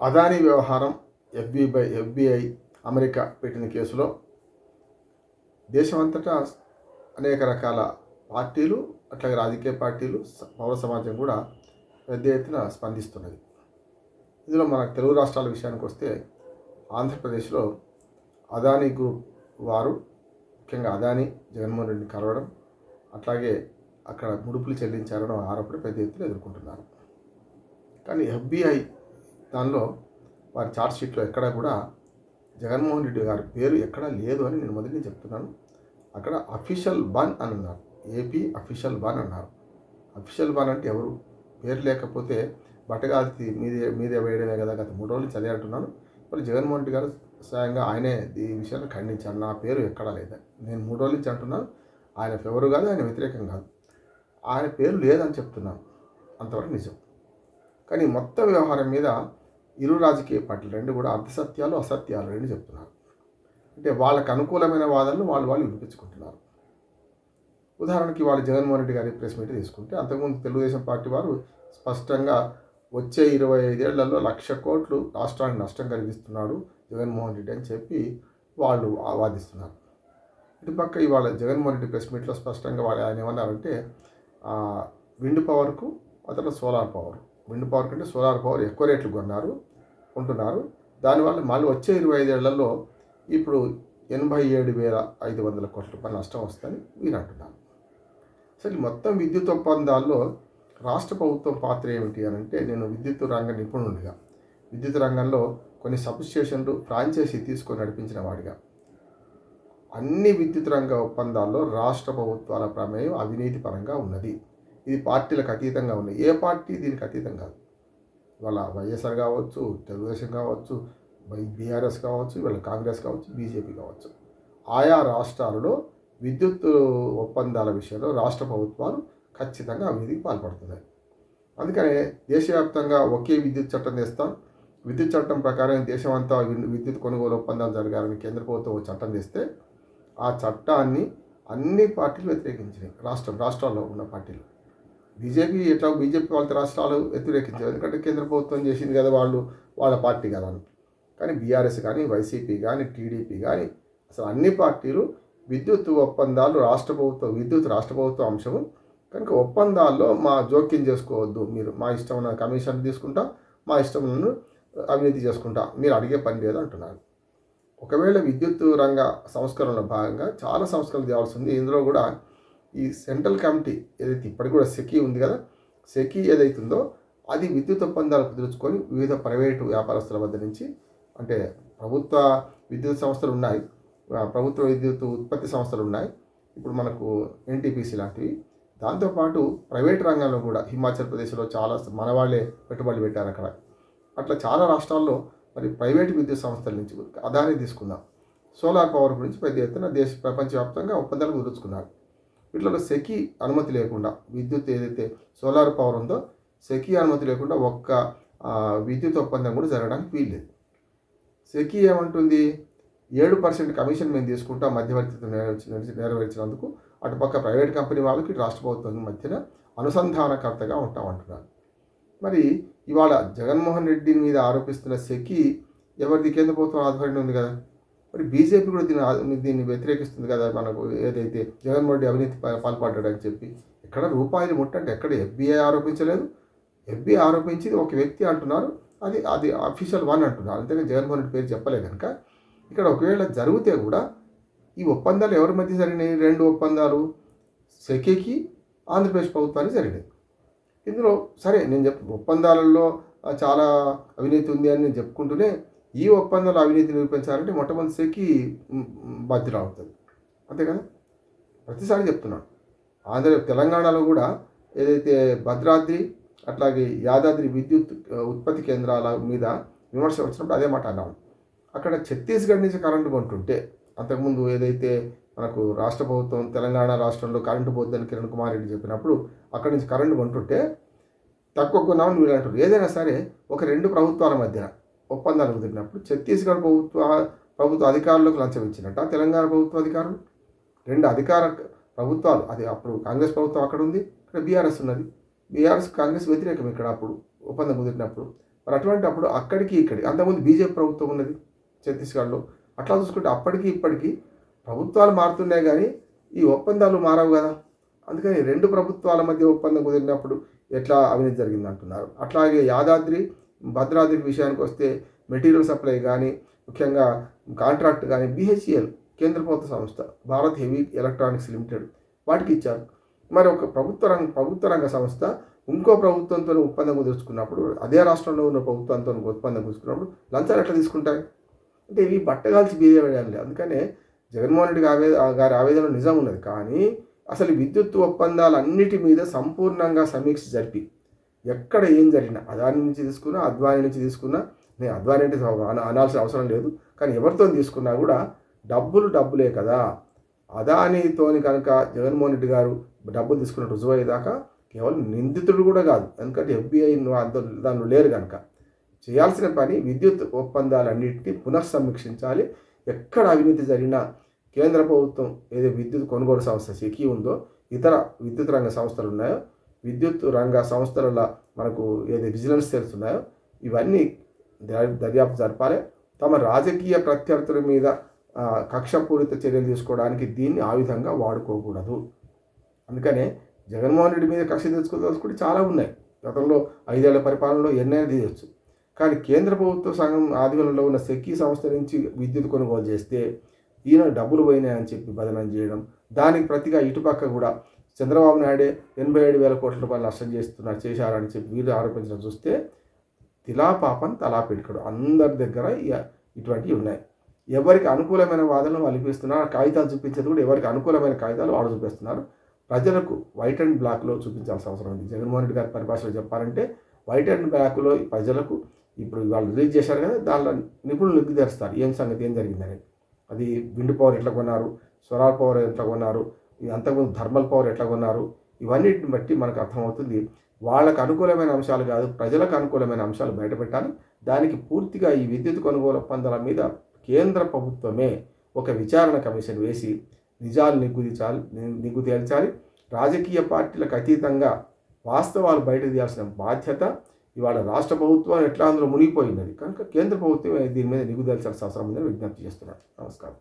అదానీ వ్యవహారం FBI FBI America పెట్టిన కేసులో దేశమంతటా అనేక రకాల పార్టీలు అట్లాగే రాజకీయ పార్టీలు పౌర సమాజం కూడా పెద్ద ఎత్తున స్పందిస్తున్నది. ఇందులో మన తెలుగు రాష్ట్రాల విషయానికి వస్తే ఆంధ్రప్రదేశ్లో అదానీ గ్రూప్ వారు ముఖ్యంగా అదానీ జగన్మోహన్ రెడ్డిని కలవడం అట్లాగే అక్కడ ముడుపులు చెల్లించారని ఆరోపణ పెద్ద ఎత్తున ఎదుర్కొంటున్నారు. కానీ ఎఫ్బిఐ దానిలో వారి ఛార్జ్ షీట్లో ఎక్కడా కూడా జగన్మోహన్ రెడ్డి గారి పేరు ఎక్కడా లేదు అని నేను మొదటి చెప్తున్నాను. అక్కడ అఫీషియల్ బాన్ అని అన్నారు ఏపీ అఫీషియల్ బాన్ అన్నారు. అఫీషియల్ బాన్ అంటే ఎవరు? పేరు లేకపోతే బట్టగాది మీదే మీదే వేయడమే కదా గత మూడు రోజులు చదివి అంటున్నాను. మరి జగన్మోహన్ రెడ్డి గారు స్వయంగా ఆయనే ఈ విషయాన్ని ఖండించారు. నా పేరు ఎక్కడా లేదా? నేను మూడు రోజుల నుంచి అంటున్నాను. ఆయన ఫెవరు కాదు ఆయన వ్యతిరేకం కాదు. ఆయన పేరు లేదని చెప్తున్నాను. అంతవరకు నిజం. కానీ మొత్తం వ్యవహారం మీద ఇరు రాజకీయ పార్టీలు రెండు కూడా అర్ధసత్యాలు అసత్యాలు రెండు చెప్తున్నారు. అంటే వాళ్ళకు అనుకూలమైన వాదనలు వాళ్ళు వాళ్ళు వినిపించుకుంటున్నారు. ఉదాహరణకి వాళ్ళు జగన్మోహన్ రెడ్డి గారి ప్రెస్ మీట్ తీసుకుంటే అంతకుముందు తెలుగుదేశం పార్టీ వారు స్పష్టంగా వచ్చే ఇరవై ఐదేళ్ళలో లక్ష కోట్లు రాష్ట్రానికి నష్టం కలిగిస్తున్నాడు జగన్మోహన్ రెడ్డి అని చెప్పి వాళ్ళు వాదిస్తున్నారు ఇటుపక్క ఇవాళ జగన్మోహన్ రెడ్డి ప్రెస్ మీట్లో స్పష్టంగా వాళ్ళు ఆయన ఏమన్నారంటే విండ్ పవర్కు అతను సోలార్ పవర్. విండ్ పవర్ కంటే సోలార్ పవర్ ఎక్కువ రేట్లు కొన్నారు కొంటున్నారు. దానివల్ల మళ్ళీ వచ్చే ఇరవై ఐదేళ్ళలో ఇప్పుడు ఎనభై ఏడు వేల ఐదు వందల కోట్ల రూపాయల నష్టం వస్తుందని వీరు అంటున్నారు. అసలు మొత్తం విద్యుత్ ఒప్పందాల్లో రాష్ట్ర ప్రభుత్వం పాత్ర ఏమిటి అని అంటే నేను విద్యుత్ రంగ నిపుణుడిగా విద్యుత్ రంగంలో కొన్ని సబ్స్టేషన్లు ఫ్రాంచైజీ తీసుకొని నడిపించిన వాడిగా. అన్ని విద్యుత్ రంగ ఒప్పందాల్లో రాష్ట్ర ప్రభుత్వాల ప్రమేయం అవినీతి పరంగా ఉన్నది. ఇది పార్టీలకు అతీతంగా ఉన్నాయి ఏ పార్టీ దీనికి అతీతం కాదు. వాళ్ళ వైఎస్ఆర్ కావచ్చు తెలుగుదేశం కావచ్చు బీఆర్ఎస్ కావచ్చు వీళ్ళ కాంగ్రెస్ కావచ్చు బీజేపీ కావచ్చు. ఆయా రాష్ట్రాలలో విద్యుత్ ఒప్పందాల విషయంలో రాష్ట్ర ప్రభుత్వాలు ఖచ్చితంగా అవినీతికి పాల్పడుతున్నాయి. అందుకనే దేశవ్యాప్తంగా ఒకే విద్యుత్ చట్టం తెస్తాం. విద్యుత్ చట్టం ప్రకారం దేశమంతా విద్యుత్ కొనుగోలు ఒప్పందాలు జరగాలని కేంద్ర ప్రభుత్వం ఒక చట్టం తెస్తే ఆ చట్టాన్ని అన్ని పార్టీలు వ్యతిరేకించినాయి. రాష్ట్రం రాష్ట్రాల్లో ఉన్న పార్టీలు. బీజేపీ ఎట్లా బీజేపీ వాళ్ళ రాష్ట్రాలు వ్యతిరేకించారు. ఎందుకంటే కేంద్ర ప్రభుత్వం చేసింది కదా వాళ్ళు వాళ్ళ పార్టీ కదా కానీ బీఆర్ఎస్ కానీ వైసీపీ కానీ టీడీపీ కానీ అసలు అన్ని పార్టీలు విద్యుత్ ఒప్పందాలు రాష్ట్ర ప్రభుత్వం విద్యుత్ రాష్ట్ర ప్రభుత్వం అంశము. కనుక ఒప్పందాల్లో మా జోక్యం చేసుకోవద్దు. మీరు మా ఇష్టం ఉన్న కమిషన్ తీసుకుంటా మా ఇష్టం అవినీతి చేసుకుంటా. మీరు అడిగే పని లేదు అంటున్నారు. ఒకవేళ విద్యుత్ రంగ సంస్కరణలో భాగంగా చాలా సంస్కరణలు తేవాల్సి ఉంది. ఇందులో కూడా ఈ సెంట్రల్ కమిటీ ఏదైతే ఇప్పటికి కూడా సెకీ ఉంది కదా సెకీ ఏదైతుందో అది విద్యుత్ ఒప్పందాలు కుదుర్చుకొని వివిధ ప్రైవేటు వ్యాపారస్తుల వద్ద నుంచి అంటే ప్రభుత్వ విద్యుత్ సంస్థలు ఉన్నాయి ప్రభుత్వ విద్యుత్ ఉత్పత్తి సంస్థలు ఉన్నాయి ఇప్పుడు మనకు ఎన్టీపీసీ లాంటివి. దాంతోపాటు ప్రైవేట్ రంగంలో కూడా హిమాచల్ ప్రదేశ్లో చాలా మన వాళ్ళే పెట్టుబడులు పెట్టారు అక్కడ. అట్లా చాలా రాష్ట్రాల్లో మరి ప్రైవేట్ విద్యుత్ సంస్థల నుంచి అదాని తీసుకుందాం. సోలార్ పవర్ గురించి పెద్ద ఎత్తున దేశ ప్రపంచవ్యాప్తంగా ఒప్పందాలు కుదుర్చుకున్నారు. వీటిలో సెకి అనుమతి లేకుండా విద్యుత్ ఏదైతే సోలార్ పవర్ ఉందో సెకి అనుమతి లేకుండా ఒక్క విద్యుత్ ఒప్పందం కూడా జరగడానికి వీల్లేదు. సెకి ఏమంటుంది? ఏడు పర్సెంట్ కమిషన్ మేము తీసుకుంటాం మధ్యవర్తిత్వం నెరవేర్చి నెరవేర్చినందుకు. అటుపక్క ప్రైవేట్ కంపెనీ వాళ్ళకి రాష్ట్ర ప్రభుత్వం మధ్యన అనుసంధానకర్తగా ఉంటామంటున్నారు. మరి ఇవాళ జగన్మోహన్ రెడ్డి మీద ఆరోపిస్తున్న సెకి ఎవరిది? కేంద్ర ప్రభుత్వం ఆధ్వర్యంలో ఉంది కదా. మరి బీజేపీ కూడా దీన్ని దీన్ని వ్యతిరేకిస్తుంది కదా మనకు ఏదైతే జగన్మోహన్ రెడ్డి అవినీతి పాల్పడ్డాడు పాల్పడ్డాడని చెప్పి. ఎక్కడ రూపాయలు ముట్టండి ఎక్కడ ఎఫ్బీఐ ఆరోపించలేదు. ఎఫ్బీఐ ఆరోపించింది ఒక వ్యక్తి అంటున్నారు. అది అది అఫీషియల్ వన్ అంటున్నారు. అంతేగా జగన్మోహన్ రెడ్డి పేరు చెప్పలే కనుక. ఇక్కడ ఒకవేళ జరిగితే కూడా ఈ ఒప్పందాలు ఎవరి మధ్య జరిగినాయి? రెండు ఒప్పందాలు సెకేకి ఆంధ్రప్రదేశ్ ప్రభుత్వానికి జరిగినాయి. ఇందులో సరే నేను చెప్ ఒప్పందాలలో చాలా అవినీతి ఉంది అని నేను చెప్పుకుంటూనే ఈ ఒప్పందంలో అవినీతి నిరూపించాలంటే మొట్టమొదటి సెకి బాధ్యత అవుతుంది అంతే కదా? ప్రతిసారి చెప్తున్నాను ఆంధ్ర తెలంగాణలో కూడా ఏదైతే భద్రాద్రి అట్లాగే యాదాద్రి విద్యుత్ ఉత్పత్తి కేంద్రాల మీద విమర్శ వచ్చినప్పుడు అదే మాట అన్నాను అక్కడ ఛత్తీస్గఢ్ నుంచి కరెంటు కొంటుంటే అంతకుముందు ఏదైతే మనకు రాష్ట్ర ప్రభుత్వం తెలంగాణ రాష్ట్రంలో కరెంటు పోద్దని కిరణ్ కుమార్ రెడ్డి చెప్పినప్పుడు అక్కడి నుంచి కరెంటు కొంటుంటే తక్కువ కొన్నామని వీళ్ళు అంటారు. ఏదైనా సరే ఒక రెండు ప్రభుత్వాల మధ్యన ఒప్పందాలు కుదిరినప్పుడు ఛత్తీస్గఢ్ ప్రభుత్వ ప్రభుత్వ అధికారులకు లంచం ఇచ్చినట్ట తెలంగాణ ప్రభుత్వ అధికారులు రెండు అధికార ప్రభుత్వాలు. అది అప్పుడు కాంగ్రెస్ ప్రభుత్వం అక్కడ ఉంది ఇక్కడ బీఆర్ఎస్ ఉన్నది. బీఆర్ఎస్ కాంగ్రెస్ వ్యతిరేకం ఇక్కడ అప్పుడు ఒప్పందం కుదిరినప్పుడు. మరి అటువంటి అప్పుడు అక్కడికి ఇక్కడికి అంతకుముందు బీజేపీ ప్రభుత్వం ఉన్నది ఛత్తీస్గఢ్లో. అట్లా చూసుకుంటే అప్పటికి ఇప్పటికీ ప్రభుత్వాలు మారుతున్నాయి కానీ ఈ ఒప్పందాలు మారవు కదా. అందుకని రెండు ప్రభుత్వాల మధ్య ఒప్పందం కుదిరినప్పుడు ఎట్లా అవినీతి జరిగింది అంటున్నారు అట్లాగే యాదాద్రి భద్రాద్రి విషయానికి వస్తే మెటీరియల్ సప్లై కానీ ముఖ్యంగా కాంట్రాక్ట్ కానీ బిహెచ్ఎల్ కేంద్ర ప్రభుత్వ సంస్థ భారత్ హెవీ ఎలక్ట్రానిక్స్ లిమిటెడ్ వాటికి ఇచ్చారు. మరి ఒక ప్రభుత్వ రంగ ప్రభుత్వ రంగ సంస్థ ఇంకో ప్రభుత్వంతో ఒప్పందం కుదుర్చుకున్నప్పుడు అదే రాష్ట్రంలో ఉన్న ప్రభుత్వంతో ఒప్పందం కుదుర్చుకున్నప్పుడు లంచాలు ఎట్లా తీసుకుంటాయి అంటే ఇవి బట్టగాల్చి బిహేవ్ చేయాలి అందుకనే జగన్మోహన్ రెడ్డి ఆవే గారి ఆవేదన నిజం ఉన్నది. కానీ అసలు విద్యుత్ ఒప్పందాలన్నిటి మీద సంపూర్ణంగా సమీక్ష జరిపి ఎక్కడ ఏం జరిగినా అదాని నుంచి తీసుకున్నా అద్వాని నుంచి తీసుకున్నా నేను అద్వాని అంటే అనాల్సిన అవసరం లేదు. కానీ ఎవరితో తీసుకున్నా కూడా డబ్బులు డబ్బులే కదా. అదానితోని కనుక జగన్మోహన్ రెడ్డి గారు డబ్బులు తీసుకున్న రుజువు అయ్యేదాకా కేవలం నిందితుడు కూడా కాదు. ఎందుకంటే ఎఫ్బిఐ దానిలో లేరు కనుక. చేయాల్సిన పని విద్యుత్ ఒప్పందాలన్నింటినీ పునఃసమీక్షించాలి. ఎక్కడ అవినీతి జరిగినా కేంద్ర ప్రభుత్వం ఏదో విద్యుత్ కొనుగోలు సంస్థ సెకీ ఉందో ఇతర విద్యుత్ రంగ సంస్థలు ఉన్నాయో విద్యుత్ రంగ సంస్థల మనకు ఏది విజిలెన్స్ సెల్స్ ఉన్నాయో ఇవన్నీ దర్యాప్తు జరపాలి. తమ రాజకీయ ప్రత్యర్థుల మీద కక్షపూరిత చర్యలు తీసుకోవడానికి దీన్ని ఆ విధంగా వాడుకోకూడదు. అందుకనే జగన్మోహన్ రెడ్డి మీద కక్ష తెచ్చుకోదలుచుకుంటే చాలా ఉన్నాయి. గతంలో ఐదేళ్ళ పరిపాలనలో ఎన్నైనా తీయచ్చు. కానీ కేంద్ర ప్రభుత్వ సంఘం ఆధీనంలో ఉన్న సెక్కీ సంస్థ నుంచి విద్యుత్ కొనుగోలు చేస్తే ఈయన డబ్బులు పోయినాయని చెప్పి బదనం చేయడం దానికి ప్రతిగా ఇటుపక్క కూడా చంద్రబాబు నాయుడే ఎనభై ఏడు వేల కోట్ల రూపాయలు నష్టం చేస్తున్నారు చేశారని చెప్పి వీళ్ళు ఆరోపించడం చూస్తే తిలా పాపం తలా పెట్టుకోడు. అందరి దగ్గర ఇటువంటివి ఉన్నాయి. ఎవరికి అనుకూలమైన వాదనలు వాళ్ళు చూపిస్తున్నారు కాగితాలు చూపించేది కూడా ఎవరికి అనుకూలమైన కాగితాలు వాళ్ళు చూపిస్తున్నారు. ప్రజలకు వైట్ అండ్ బ్లాక్లో చూపించాల్సిన అవసరం ఉంది. జగన్మోహన్ రెడ్డి గారి పరిభాషలో చెప్పాలంటే వైట్ అండ్ బ్లాక్లో ఈ ప్రజలకు ఇప్పుడు వాళ్ళు రిలీజ్ చేశారు కదా దానిలో నిపుణులు నిర్దేశిస్తారు ఏం సంగతి ఏం జరిగిందని అది విండ్ పవర్ ఎట్లా కొన్నారు సోలార్ పవర్ ఎట్లా కొన్నారు అంతకుముందు థర్మల్ పవర్ ఎట్లా కొన్నారు? ఇవన్నిటిని బట్టి మనకు అర్థమవుతుంది వాళ్ళకు అనుకూలమైన అంశాలు కాదు ప్రజలకు అనుకూలమైన అంశాలు బయటపెట్టాలి. దానికి పూర్తిగా ఈ విద్యుత్ కొనుగోలు ఒప్పందాల మీద కేంద్ర ప్రభుత్వమే ఒక విచారణ కమిషన్ వేసి నిజాలు నిగ్గుదించాలి నిగ్గు తేల్చాలి. రాజకీయ పార్టీలకు అతీతంగా వాస్తవాలు బయట తీయాల్సిన బాధ్యత ఇవాళ రాష్ట్ర ప్రభుత్వం ఎట్లా అందులో మునిగిపోయినది. కనుక కేంద్ర ప్రభుత్వం దీని మీద నిగ్గు అవసరం ఉందని విజ్ఞప్తి చేస్తున్నాను. నమస్కారం.